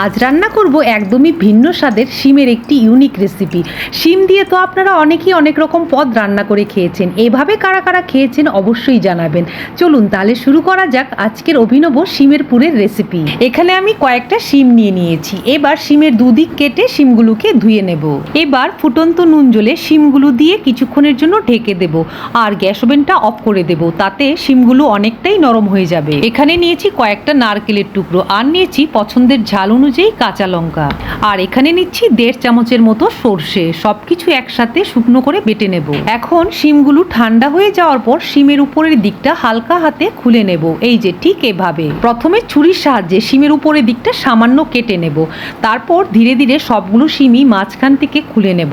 আজ রান্না করব একদমই ভিন্ন স্বাদের শিমের একটি ইউনিক রেসিপি শিম দিয়ে তো আপনারা অনেকেই অনেক রকম পদ রান্না করে খেয়েছেন। এভাবে কারা কারা খেয়েছেন অবশ্যই জানাবেন। চলুন তাহলে শুরু করা যাক আজকের অভিনব শিমের পুরের রেসিপি এখানে আমি কয়েকটা শিম নিয়ে নিয়েছি। এবার শিমের দুদিক কেটে শিমগুলোকে ধুয়ে নেব। এবার ফুটন্ত নুন জলে শিমগুলো দিয়ে কিছুক্ষণের জন্য ঢেকে দেব। আর গ্যাস ওভেনটা অফ করে দেব। তাতে শিমগুলো অনেকটাই নরম হয়ে যাবে। এখানে নিয়েছি কয়েকটা নারকেলের টুকরো। আর নিয়েছি পছন্দের ঝাল অনুযায়ী কাঁচা লঙ্কা। আর এখানে নিচ্ছি দেড় চামচের মতো সর্ষে। সবকিছু একসাথে শুকনো করে বেটে নেব। এখন শিমগুলো ঠান্ডা হয়ে যাওয়ার পর শিমের উপরের দিকটা হালকা হাতে খুলে নেব। এই যে ঠিক এভাবে। প্রথমে ছুরির সাহায্যে শিমের উপরের দিকটা সামান্য কেটে নেব। তারপর ধীরে ধীরে সবগুলো শিমই মাঝখান থেকে খুলে নেব।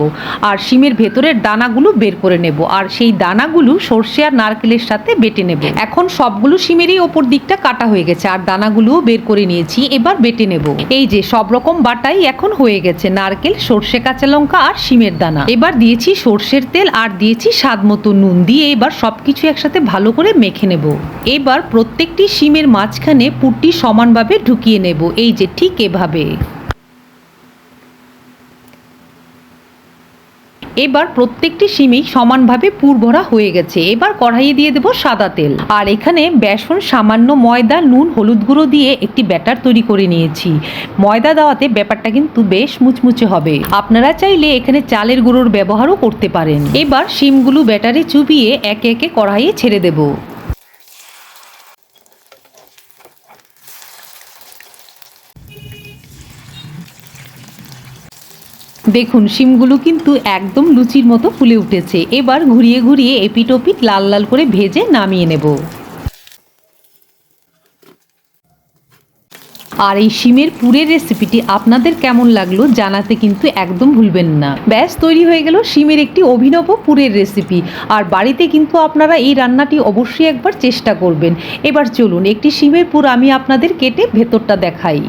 আর শিমের ভেতরের দানাগুলো বের করে নেব। আর সেই দানাগুলো সর্ষে আর নারকেলের সাথে বেটে নেব। এখন সবগুলো শিমেরই ওপর দিকটা কাটা হয়ে গেছে। আর দানাগুলোও বের করে নিয়েছি। এবার বেটে নেব। এই যে সব রকম বাটাই এখন হয়ে গেছে, নারকেল, সর্ষে, কাঁচা লঙ্কা আর শিমের দানা। এবার দিয়েছি সর্ষের তেল আর দিয়েছি স্বাদ মতো নুন। দিয়ে এবার সবকিছু একসাথে ভালো করে মেখে নেব। এবার প্রত্যেকটি শিমের মাঝখানে পুরটি সমানভাবে ঢুকিয়ে নেব। এই যে ঠিক এভাবে। এবার প্রত্যেকটি সিমেই সমানভাবে পুর ভরা হয়ে গেছে। এবার কড়াইয়ে দিয়ে দেবো সাদা তেল। আর এখানে বেসন, সামান্য ময়দা, নুন, হলুদ গুঁড়ো দিয়ে একটি ব্যাটার তৈরি করে নিয়েছি। ময়দা দেওয়াতে ব্যাপারটা কিন্তু বেশ মুচমুচে হবে। আপনারা চাইলে এখানে চালের গুঁড়োর ব্যবহারও করতে পারেন। এবার সিমগুলো ব্যাটারে চুবিয়ে একে একে কড়াইয়ে ছেড়ে দেবো। দেখুন, শিমগুলো কিন্তু একদম লুচির মতো ফুলে উঠেছে। এবার ঘুরিয়ে ঘুরিয়ে এপিট ওপিট লাল লাল করে ভেজে নামিয়ে নেব। আর এই শিমের পুরের রেসিপিটি আপনাদের কেমন লাগল জানাতে কিন্তু একদম ভুলবেন না। ব্যাস, তৈরি হয়ে গেল শিমের একটি অভিনব পুরের রেসিপি। আর বাড়িতে কিন্তু আপনারা এই রান্নাটি অবশ্যই একবার চেষ্টা করবেন। এবার চলুন, একটি শিমের পুর আমি আপনাদের কেটে ভেতরটা দেখাই।